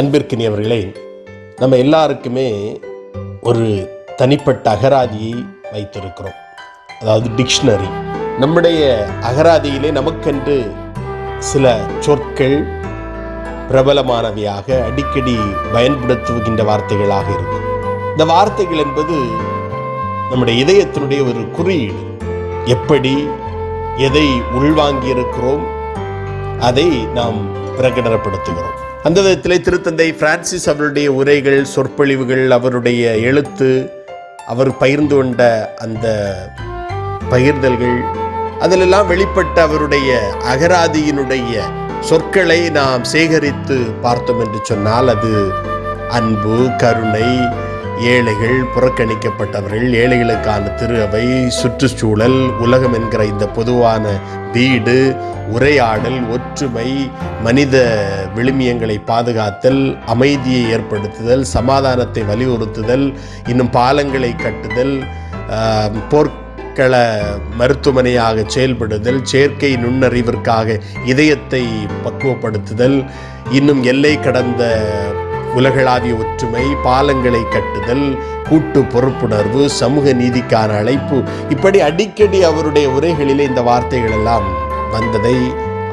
அன்பிற்கினியவர்களே நம்ம எல்லாருக்குமே ஒரு தனிப்பட்ட அகராதியை வைத்திருக்கிறோம். அதாவது டிக்ஷனரி. நம்முடைய அகராதியிலே நமக்கென்று சில சொற்கள் பிரபலமானவையாக அடிக்கடி பயன்படுத்துகின்ற வார்த்தைகளாக இருக்கும். இந்த வார்த்தைகள் என்பது நம்முடைய இதயத்தினுடைய ஒரு குறியீடு. எப்படி எதை உள்வாங்கியிருக்கிறோம் அதை நாம் பிரகடனப்படுத்துகிறோம். அந்த விதத்தில் திருத்தந்தை பிரான்சிஸ் அவருடைய உரைகள் சொற்பொழிவுகள் அவருடைய எழுத்து அவர் பகிர்ந்து கொண்ட அந்த பகிர்தல்கள் அதிலெல்லாம் வெளிப்பட்ட அவருடைய அகராதியினுடைய சொற்களை நாம் சேகரித்து பார்த்தோம் என்று சொன்னால் அது அன்பு கருணை ஏழைகள் புறக்கணிக்கப்பட்டவர்கள் ஏழைகளுக்கான திரு அவை சுற்றுச்சூழல் உலகம் என்கிற இந்த பொதுவான வீடு உரையாடல் ஒற்றுமை மனித விழுமியங்களை பாதுகாத்தல் அமைதியை ஏற்படுத்துதல் சமாதானத்தை வலியுறுத்துதல் இன்னும் பாலங்களை கட்டுதல் போர்க்கள மருத்துவமனையாக செயல்படுதல் செயற்கை நுண்ணறிவிற்காக இதயத்தை பக்குவப்படுத்துதல் இன்னும் எல்லை கடந்த உலகளாவிய ஒற்றுமை பாலங்களை கட்டுதல் கூட்டு பொறுப்புணர்வு சமூக நீதிக்கான அழைப்பு இப்படி அடிக்கடி அவருடைய உரைகளிலே இந்த வார்த்தைகள் எல்லாம் வந்ததை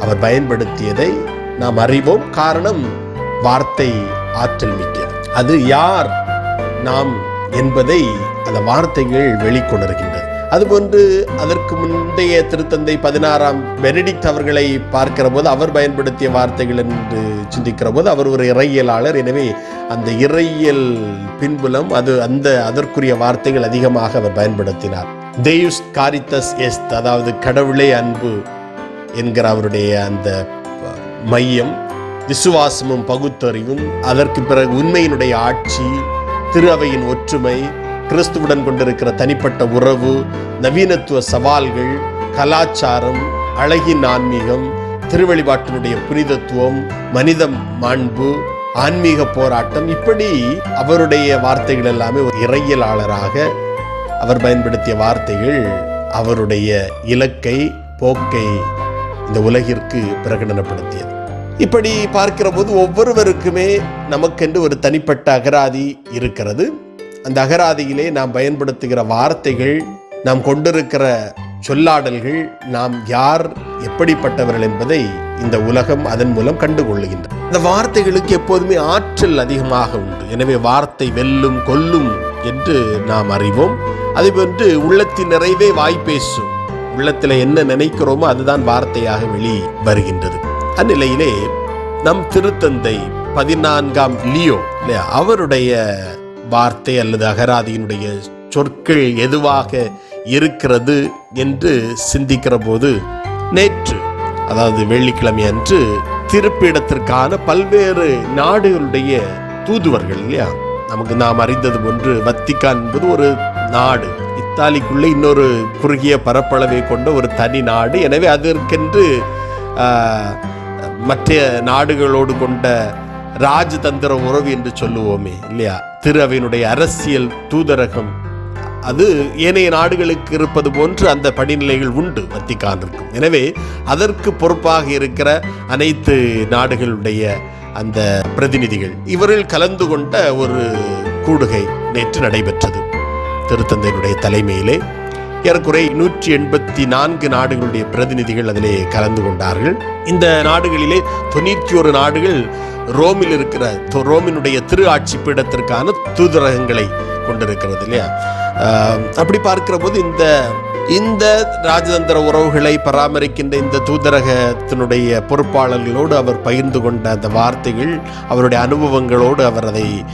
அவர் பயன்படுத்தியதை நாம் அறிவோம். காரணம் வார்த்தை ஆற்றல் மிக்கது. அது யார் நாம் என்பதை அந்த வார்த்தைகள் வெளிக்கொணர்கின்றது அதுபோன்று அதற்கு முந்தைய திருத்தந்தை பதினாறாம் பெனடிக்ட் அவர்களை பார்க்கிற போது அவர் பயன்படுத்திய வார்த்தைகள் என்று சிந்திக்கிற போது அவர் ஒரு இறையியலாளர். எனவே அந்த இறையியல் பின்புலம் அது அந்த அதற்குரிய வார்த்தைகள் அதிகமாக அவர் பயன்படுத்தினார். தேயுஸ் காரித்தஸ் எஸ்த் அதாவது கடவுளே அன்பு என்கிற அவருடைய அந்த மையம் விசுவாசமும் பகுத்தறிவும் அதற்கு பிறகு உண்மையினுடைய ஆட்சி திரு அவையின் ஒற்றுமை கிறிஸ்துவுடன் கொண்டிருக்கிற தனிப்பட்ட உறவு நவீனத்துவ சவால்கள் கலாச்சாரம் அழகின் ஆன்மீகம் திருவழிபாட்டினுடைய புனிதத்துவம் மனித மாண்பு ஆன்மீக போராட்டம் இப்படி அவருடைய வார்த்தைகள் எல்லாமே ஒரு இறையியலாளராக அவர் பயன்படுத்திய வார்த்தைகள் அவருடைய இலக்கை போக்கை இந்த உலகிற்கு பிரகடனப்படுத்தியது. இப்படி பார்க்கிற போது ஒவ்வொருவருக்குமே நமக்கென்று ஒரு தனிப்பட்ட அகராதி இருக்கிறது. அந்த அகராதியிலே நாம் பயன்படுத்துகிற வார்த்தைகள் நாம் கொண்டிருக்கிற சொல்லாடல்கள் நாம் யார் எப்படிப்பட்டவர்கள் என்பதை இந்த உலகம் அதன் மூலம் கண்டுகொள்ளுகின்றது. இந்த வார்த்தைகளுக்கு எப்போதுமே ஆற்றல் அதிகமாக உண்டு. எனவே வார்த்தை வெல்லும் கொல்லும் என்று நாம் அறிவோம். அதுபோன்று உள்ளத்தின் நிறைவே வாய் பேசும். உள்ளத்தில் என்ன நினைக்கிறோமோ அதுதான் வார்த்தையாக வெளி வருகின்றது. அந்நிலையிலே நம் திருத்தந்தை பதினான்காம் லியோ இல்லையா? அவருடைய வார்த்தை அல்லது அகராதியினுடைய சொற்கள் எதுவாக இருக்கிறது என்று சிந்திக்கிற போது நேற்று அதாவது வெள்ளிக்கிழமை அன்று திருப்பிடத்திற்கான பல்வேறு நாடுகளுடைய தூதுவர்கள் இல்லையா? நமக்கு நாம் அறிந்தது ஒன்று வத்திக்கான் என்பது ஒரு நாடு. இத்தாலிக்குள்ளே இன்னொரு குறுகிய பரப்பளவை கொண்ட ஒரு தனி நாடு. எனவே அதற்கென்று மற்ற நாடுகளோடு கொண்ட ராஜதந்திர உறவு என்று சொல்லுவோமே இல்லையா? திரு அவையினுடைய அரசியல் தூதரகம். அது ஏனைய நாடுகளுக்கு இருப்பது போன்று அந்த படிநிலைகள் உண்டு வத்திக்கானிற்கும். எனவே அதற்கு பொறுப்பாக இருக்கிற அனைத்து நாடுகளுடைய அந்த பிரதிநிதிகள் இவர்கள் கலந்து கொண்ட ஒரு கூடுகை நேற்று நடைபெற்றது. திருத்தந்தையினுடைய தலைமையிலே ஏறக்குறை நூற்றி எண்பத்தி நான்கு நாடுகளுடைய பிரதிநிதிகள் அதிலே கலந்து கொண்டார்கள். இந்த நாடுகளிலே தொண்ணூற்றி ஒரு நாடுகள் ரோமில் இருக்கிற ரோமினுடைய திரு ஆட்சி பீடத்திற்கான தூதரகங்களை கொண்டிருக்கிறது இல்லையா? அப்படி பார்க்கிற போது இந்த இந்த ராஜதந்திர உறவுகளை பராமரிக்கின்ற இந்த தூதரகத்தினுடைய பொறுப்பாளர்களோடு அவர் பகிர்ந்து கொண்ட அந்த வார்த்தைகள் அவருடைய அனுபவங்களோடு அவர் அதை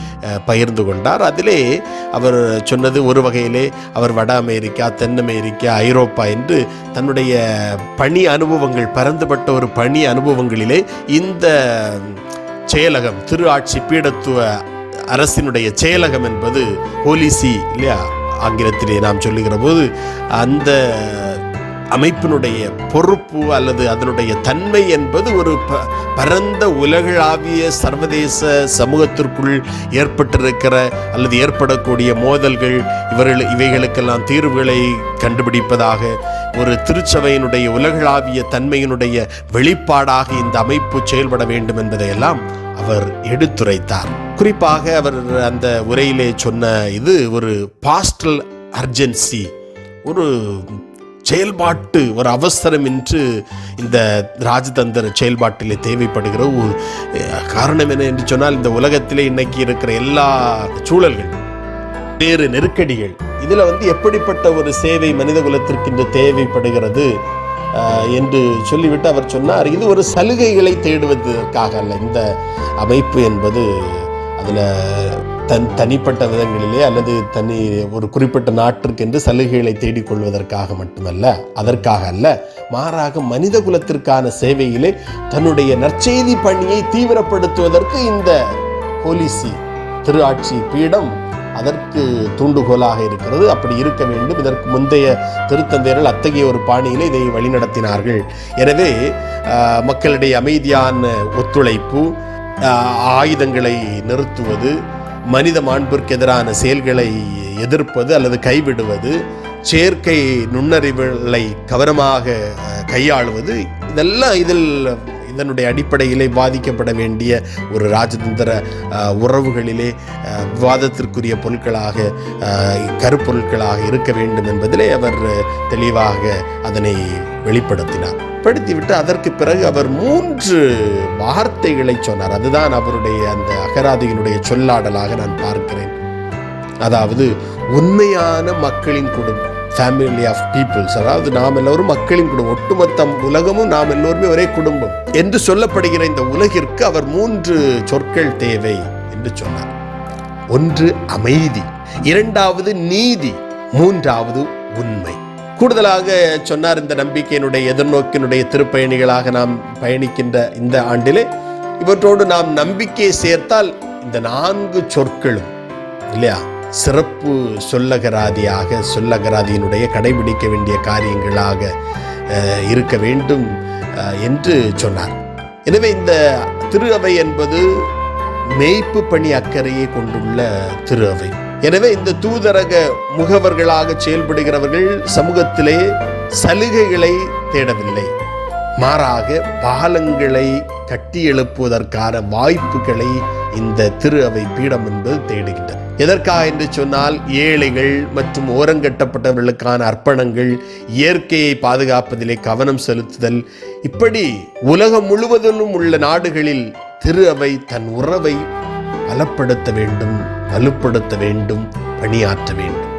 பகிர்ந்து கொண்டார். அதிலே அவர் சொன்னது ஒரு வகையிலே அவர் வட அமெரிக்கா தென் அமெரிக்கா ஐரோப்பா என்று தன்னுடைய பணி அனுபவங்கள் பரந்துபட்ட ஒரு பணி அனுபவங்களிலே இந்த செயலகம் திரு ஆட்சி பீடத்துவ அரசினுடைய செயலகம் என்பது போலீசி இல்லையா ஆங்கிலத்திலே நாம் சொல்லுகிற போது அந்த அமைப்பினுடைய பொறுப்பு அல்லது அதனுடைய தன்மை என்பது ஒரு ப பரந்த உலகளாவிய சர்வதேச சமூகத்திற்குள் ஏற்பட்டிருக்கிற அல்லது ஏற்படக்கூடிய மோதல்கள் இவர்கள் இவைகளுக்கெல்லாம் தீர்வுகளை கண்டுபிடிப்பதாக ஒரு திருச்சபையினுடைய உலகளாவிய தன்மையினுடைய வெளிப்பாடாக இந்த அமைப்பு செயல்பட வேண்டும் என்பதையெல்லாம் அவர் எடுத்துரைத்தார். குறிப்பாக அவர் அந்த உரையிலே சொன்ன இது ஒரு பாஸ்டல் அர்ஜென்சி ஒரு செயல்பாட்டு ஒரு அவசரம் என்று இந்த ராஜதந்திர செயல்பாட்டிலே தேவைப்படுகிற ஒரு காரணம் என்ன என்று சொன்னால் இந்த உலகத்திலே இன்னைக்கு இருக்கிற எல்லா சூழல்கள் வேறு நெருக்கடிகள் இதில் வந்து எப்படிப்பட்ட ஒரு சேவை மனித குலத்திற்கு இன்று தேவைப்படுகிறது என்று சொல்லிவிட்டு அவர் சொன்னார். இது ஒரு சலுகைகளை தேடுவதற்காக அல்ல. இந்த அமைப்பு என்பது அதில் தன் தனிப்பட்ட விதங்களிலே அல்லது தனி ஒரு குறிப்பிட்ட நாட்டிற்கு என்று சலுகைகளை தேடிக்கொள்வதற்காக மட்டுமல்ல அதற்காக அல்ல மாறாக மனித குலத்திற்கான சேவையிலே தன்னுடைய நற்செய்தி பணியை தீவிரப்படுத்துவதற்கு இந்த போலீசி திரு ஆட்சி பீடம் அதற்கு தூண்டுகோலாக இருக்கிறது. அப்படி இருக்க வேண்டும். இதற்கு முந்தைய திருத்தந்தையர்கள் அத்தகைய ஒரு பாணியில் இதை வழிநடத்தினார்கள். எனவே மக்களிடையே அமைதியான ஒத்துழைப்பு ஆயுதங்களை நிறுத்துவது மனித மாண்பிற்கு எதிரான செயல்களை எதிர்ப்பது அல்லது கைவிடுவது செயற்கை நுண்ணறிவுகளை கவனமாக கையாளுவது இதெல்லாம் இதில் இதனுடைய அடிப்படையிலே பாதிக்கப்பட வேண்டிய ஒரு ராஜதந்திர உறவுகளிலே விவாதத்திற்குரிய பொருட்களாக கருப்பொருட்களாக இருக்க வேண்டும் என்பதிலே அவர் தெளிவாக அதனை வெளிப்படுத்தினார். படுத்திவிட்டு அதற்கு பிறகு அவர் மூன்று வார்த்தைகளை சொன்னார். அதுதான் அவருடைய அந்த அகராதியினுடைய சொல்லாடலாக நான் பார்க்கிறேன். அதாவது உண்மையான மக்களின் குடும்பம். ஃபேமிலி ஆஃப் பீப்புள்ஸ் அதாவது நாம் எல்லோரும் மக்களின் குடும்பம். ஒட்டுமொத்த உலகமும் நாம் எல்லோருமே ஒரே குடும்பம். என்று சொல்லப்படுகிற இந்த உலகிற்கு அவர் மூன்று சொற்கள் தேவை என்று சொன்னார். ஒன்று அமைதி. இரண்டாவது நீதி. மூன்றாவது உண்மை. கூடுதலாக சொன்னார் இந்த நம்பிக்கையினுடைய எதிர்நோக்கினுடைய திருப்பயணிகளாக நாம் பயணிக்கின்ற இந்த ஆண்டிலே. இவற்றோடு நாம் நம்பிக்கையை சேர்த்தால் இந்த நான்கு சொற்களும் இல்லையா? சிறப்பு சொல்லகராதியாக சொல்லகராதியினுடைய கடைபிடிக்க வேண்டிய காரியங்களாக இருக்க வேண்டும் என்று சொன்னார். எனவே இந்த திரு அவை என்பது மெய்ப்பு பணி அக்கறையை கொண்டுள்ள திரு அவை. எனவே இந்த தூதரக முகவர்களாக செயல்படுகிறவர்கள் சமூகத்திலே சலுகைகளை தேடவில்லை. மாறாக பாலங்களை கட்டி எழுப்புவதற்கான வாய்ப்புகளை இந்த திரு அவை பீடம் என்பது தேடுகின்றது எதற்காக என்று சொன்னால் ஏழைகள் மற்றும் ஓரங்கட்டப்பட்டவர்களுக்கான அர்ப்பணங்கள் இயற்கையை பாதுகாப்பதிலே கவனம் செலுத்துதல். இப்படி உலகம் முழுவதிலும் உள்ள நாடுகளில் திரு அவை தன் உறவை பலப்படுத்த வேண்டும் வலுப்படுத்த வேண்டும் பணியாற்ற வேண்டும்.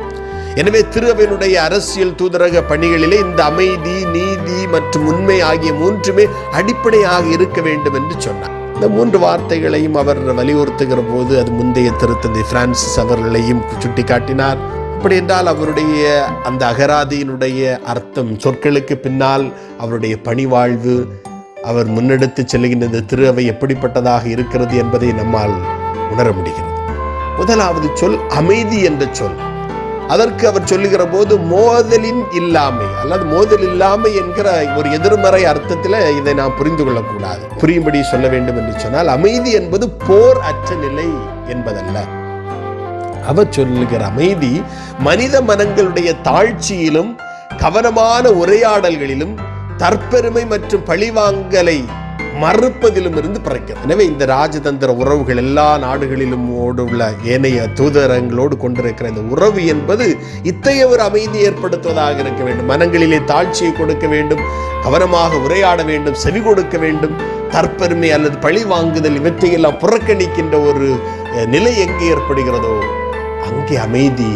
எனவே திருவையினுடைய அரசியல் தூதரக பணிகளிலே இந்த அமைதி நீதி மற்றும் உண்மை ஆகிய மூன்றுமே அடிப்படையாக இருக்க வேண்டும் என்று சொன்னார். இந்த மூன்று வார்த்தைகளையும் அவர் வலியுறுத்துகிற போது அது முந்தைய திருத்தந்தை பிரான்சிஸ் அவர்களையும் சுட்டிக்காட்டினார். அப்படி என்றால் அவருடைய அந்த அகராதியினுடைய அர்த்தம் சொற்களுக்கு பின்னால் அவருடைய பணிவாழ்வு அவர் முன்னெடுத்து செல்கின்ற இந்த திரு அவை எப்படிப்பட்டதாக இருக்கிறது என்பதை நம்மால் உணர முடிகிறது. முதலாவது சொல் அமைதி என்ற சொல். அதற்கு அவர் சொல்லுகிற போது மோதலின் இல்லாமை. அல்லது மோதல் இல்லாமை என்கிற ஒரு எதிர்மறை அர்த்தத்தில் இதை நாம் புரிந்து கொள்ளக்கூடாது. புரியும்படி சொல்ல வேண்டும் என்று சொன்னால் அமைதி என்பது போர் அற்ற நிலை என்பதல்ல. அவர் சொல்லுகிற அமைதி மனித மனங்களுடைய தாழ்ச்சியிலும் கவனமான உரையாடல்களிலும் தற்பெருமை மற்றும் பழிவாங்கலை மறுப்பதிலும் இருந்து பிறக்கிறது. எனவே இந்த ராஜதந்திர உறவுகள் எல்லா நாடுகளிலும் உள்ள ஏனைய தூதரங்களோடு கொண்டிருக்கிற இந்த உறவு என்பது இத்தகைய ஒரு அமைதி ஏற்படுத்துவதாக இருக்க வேண்டும். மனங்களிலே தாழ்ச்சியை கொடுக்க வேண்டும் கவனமாக உரையாட வேண்டும் செவி கொடுக்க வேண்டும். தற்பெருமை அல்லது பழி வாங்குதல் இவற்றையெல்லாம் புறக்கணிக்கின்ற ஒரு நிலை எங்கே ஏற்படுகிறதோ அங்கே அமைதி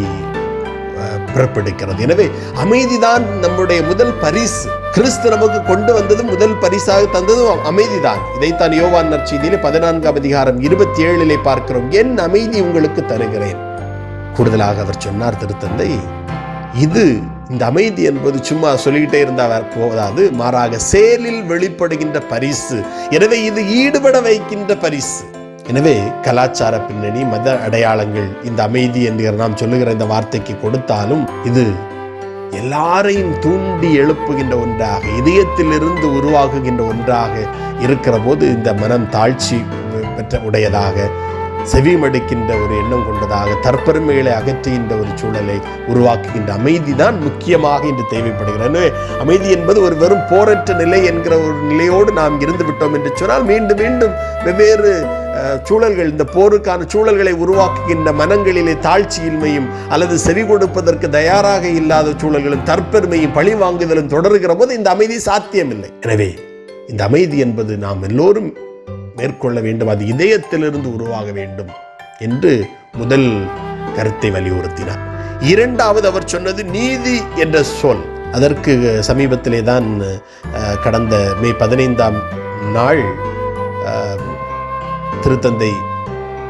பிறப்பெடுக்கிறது எனவே அமைதிதான் நம்முடைய முதல் பரிசு. கிறிஸ்து நமக்கு கொண்டு வந்தது முதல் பரிசாக தந்ததும் அமைதிதான். இதைத்தான் யோவான் நற்செய்தியிலே பதினான்காம் அதிகாரம் இருபத்தி ஏழிலே பார்க்கிறோம். என் அமைதி உங்களுக்கு தருகிறேன். கூடுதலாக அவர் சொன்னார் திருத்தந்தை இது இந்த அமைதி என்பது சும்மா சொல்லிக்கிட்டே இருந்தால் போதாது. மாறாக செயலில் வெளிப்படுகின்ற பரிசு. எனவே இது ஈடுபட வைக்கின்ற பரிசு. எனவே கலாச்சார பின்னணி மத அடையாளங்கள் இந்த அமைதி என்கிற நாம் சொல்லுகிற இந்த வார்த்தைக்கு கொடுத்தாலும் இது எல்லாரையும் தூண்டி எழுப்புகின்ற ஒன்றாக இதயத்திலிருந்து உருவாகுகின்ற ஒன்றாக இருக்கிற போது இந்த மனம் தாழ்ச்சி பெற்ற உடையதாக செவிமடுக்கின்ற ஒரு எண்ணம் கொண்டதாக தற்பெருமைகளை அகற்றுகின்ற ஒரு சூழலை உருவாக்குகின்ற அமைதி தான் முக்கியமாக இன்று தேவைப்படுகிறது. அமைதி என்பது ஒரு வெறும் போரற்ற நிலை என்கிற ஒரு நிலையோடு நாம் இருந்து விட்டோம் என்று சொன்னால் மீண்டும் மீண்டும் வெவ்வேறு சூழல்கள் இந்த போருக்கான சூழல்களை உருவாக்குகின்ற மனங்களிலே தாழ்ச்சியின்மையும் அல்லது செவி கொடுப்பதற்கு தயாராக இல்லாத சூழல்களும் தற்பெருமையும் பழி வாங்குதலும் தொடர்கிற போது இந்த அமைதி சாத்தியமில்லை. எனவே இந்த அமைதி என்பது நாம் எல்லோரும் மேற்கொள்ள வேண்டும். அது இதயத்திலிருந்து உருவாக வேண்டும் என்று முதல் கருத்தை வலியுறுத்தினார். இரண்டாவது அவர் சொன்னது நீதி என்ற சொல். அதற்கு சமீபத்திலே தான் கடந்த மே பதினைந்தாம் நாள் திருத்தந்தை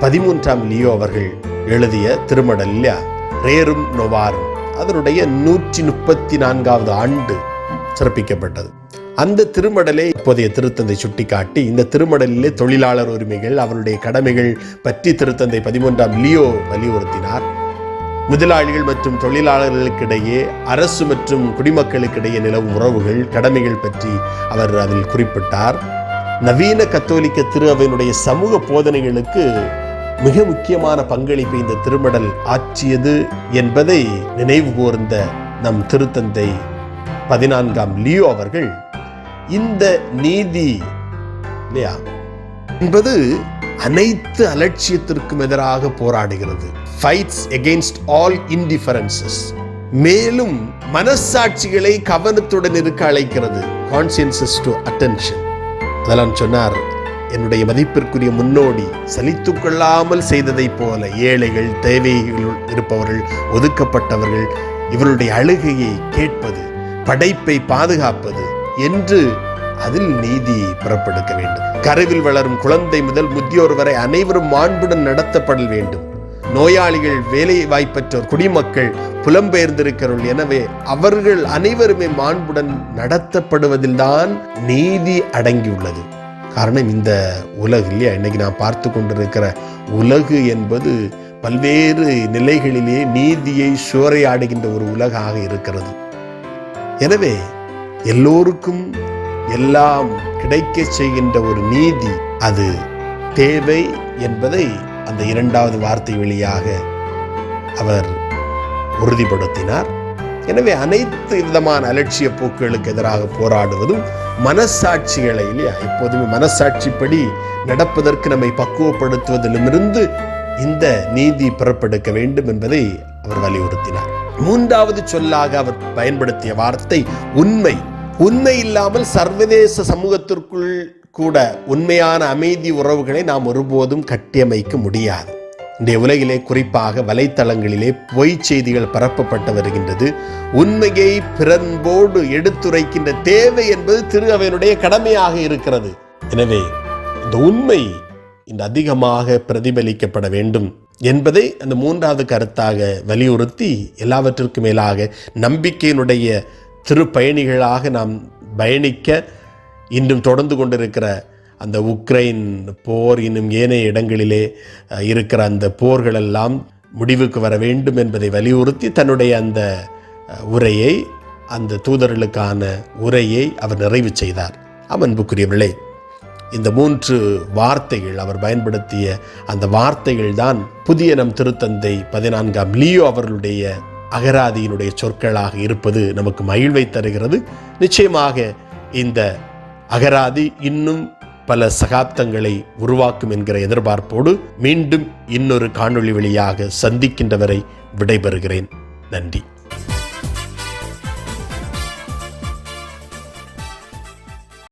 பதிமூன்றாம் லியோ அவர்கள் எழுதிய திருமடல்யா ரேரும் நொவாரும் அதனுடைய நூற்றி முப்பத்தி நான்காவது ஆண்டு சிறப்பிக்கப்பட்டது. அந்த திருமடலை இப்போதைய திருத்தந்தை சுட்டிக்காட்டி இந்த திருமடலிலே தொழிலாளர் உரிமைகள் அவருடைய கடமைகள் பற்றி திருத்தந்தை பதிமூன்றாம் லியோ வலியுறுத்தினார். முதலாளிகள் மற்றும் தொழிலாளர்களுக்கிடையே அரசு மற்றும் குடிமக்களுக்கிடையே நிலவும் உறவுகள் கடமைகள் பற்றி அவர் அதில் குறிப்பிட்டார். நவீன கத்தோலிக்க திரு அவையினுடைய சமூக போதனைகளுக்கு மிக முக்கியமான பங்களிப்பை இந்த திருமடல் ஆற்றியது என்பதை நினைவு கூர்ந்த நம் திருத்தந்தை பதினான்காம் லியோ அவர்கள் இந்த நீதி இல்லையா? என்பது அனைத்து அலட்சியத்திற்கும் எதிராக போராடுகிறது. ஃபைட்ஸ் எகெயின்ஸ்ட் ஆல் இன்டிஃபரன்சஸ் மேலும் மனசாட்சிகளை கவனத்துடன் இருக்க அழைக்கிறது. கான்சியன்சஸ் டு அட்டென்ஷன் அதெல்லாம் சொன்னார் என்னுடைய மதிப்பிற்குரிய முன்னோடி சலித்துக் கொள்ளாமல் செய்ததைப் போல ஏழைகள் தேவைகள் இருப்பவர்கள் ஒதுக்கப்பட்டவர்கள் இவருடைய அழுகையை கேட்பது படைப்பை பாதுகாப்பது என்று அதில் நீதி புறப்படுத்த வேண்டும். கருவில் வளரும் குழந்தை முதல் முதியோர் வரை அனைவரும் மாண்புடன் நடத்தப்படல் வேண்டும். நோயாளிகள் வேலை வாய்ப்பற்றோர் குடிமக்கள் புலம்பெயர்ந்திருக்கிறோம் எனவே அவர்கள் அனைவருமே மாண்புடன் நடத்தப்படுவதில்தான் நீதி அடங்கியுள்ளது. காரணம் இந்த உலகு இல்லையா? இன்னைக்கு நான் பார்த்து கொண்டிருக்கிற உலகு என்பது பல்வேறு நிலைகளிலே நீதியை சூறையாடுகின்ற ஒரு உலகாக இருக்கிறது. எனவே எல்லோருக்கும் எல்லாம் கிடைக்க செய்கின்ற ஒரு நீதி அது தேவை என்பதை அந்த இரண்டாவது வார்த்தை வழியாக அவர் உறுதிப்படுத்தினார். எனவே அனைத்து விதமான அலட்சிய போக்குகளுக்கு எதிராக போராடுவதும் மனசாட்சிகளை இல்லையா எப்போதுமே மனசாட்சிப்படி நடப்பதற்கு நம்மை பக்குவப்படுத்துவதிலுமிருந்து இந்த நீதி பிறப்பெடுக்க வேண்டும் என்பதை அவர் வலியுறுத்தினார். மூன்றாவது சொல்லாக அவர் பயன்படுத்திய வார்த்தை உண்மை. உண்மை இல்லாமல் சர்வதேச சமூகத்திற்குள் கூட உண்மையான அமைதி உறவுகளை நாம் ஒருபோதும் கட்டியமைக்க முடியாது. இன்றைய உலகிலே குறிப்பாக வலைத்தளங்களிலே பொய் செய்திகள் பரப்பப்பட்டு வருகின்றது. உண்மையை பிறன்போடு எடுத்துரைக்கின்ற தேவை என்பது திரு அவையினுடைய கடமையாக இருக்கிறது. எனவே இந்த உண்மை இந்த அதிகமாக பிரதிபலிக்கப்பட வேண்டும் என்பதை அந்த மூன்றாவது கருத்தாக வலியுறுத்தி எல்லாவற்றிற்கும் மேலாக நம்பிக்கையினுடைய திருப்பயணிகளாக நாம் பயணிக்க இன்றும் தொடர்ந்து கொண்டிருக்கிற அந்த உக்ரைன் போர் இன்னும் ஏனைய இடங்களிலே இருக்கிற அந்த போர்களெல்லாம் முடிவுக்கு வர வேண்டும் என்பதை வலியுறுத்தி தன்னுடைய அந்த உரையை அந்த தூதர்களுக்கான உரையை அவர் நிறைவு செய்தார். அன்புக்குரியவர்களே இந்த மூன்று வார்த்தைகள் அவர் பயன்படுத்திய அந்த வார்த்தைகள் தான் புதிய நம் திருத்தந்தை பதினான்காம் லியோ அவர்களுடைய அகராதியினுடைய சொற்களாக இருப்பது நமக்கு மகிழ்வை தருகிறது. நிச்சயமாக இந்த அகராதி இன்னும் பல சகாப்தங்களை உருவாக்கும் என்கிற எதிர்பார்ப்போடு மீண்டும் இன்னொரு காணொளி வழியாக சந்திக்கின்றவரை விடைபெறுகிறேன். நன்றி.